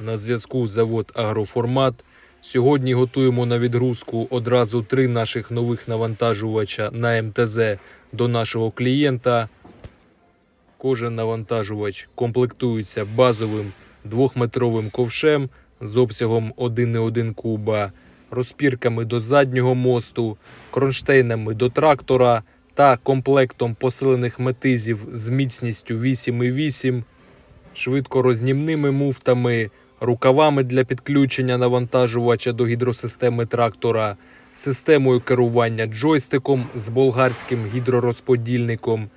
На зв'язку завод Агроформат. Сьогодні готуємо на відгрузку одразу три наших нових навантажувача на МТЗ до нашого клієнта. Кожен навантажувач комплектується базовим двохметровим ковшем з обсягом 1,1 куба, розпірками до заднього мосту, кронштейнами до трактора та комплектом посилених метизів з міцністю 8,8, швидкорознімними муфтами, рукавами для підключення навантажувача до гідросистеми трактора, системою керування джойстиком з болгарським гідророзподільником,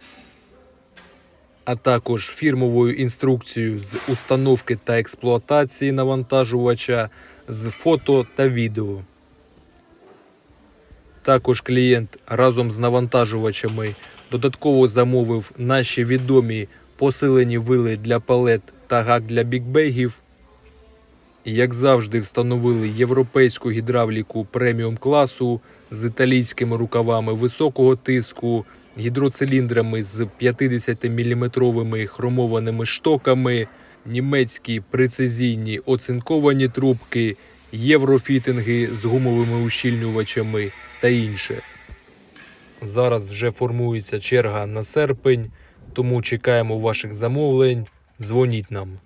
а також фірмовою інструкцією з установки та експлуатації навантажувача з фото та відео. Також клієнт разом з навантажувачами додатково замовив наші відомі посилені вили для палет та гак для бікбегів. Як завжди, встановили європейську гідравліку преміум класу з італійськими рукавами високого тиску, гідроциліндрами з 50-мм хромованими штоками, німецькі прецизійні оцинковані трубки, єврофітинги з гумовими ущільнювачами та інше. Зараз вже формується черга на серпень, тому чекаємо ваших замовлень. Дзвоніть нам.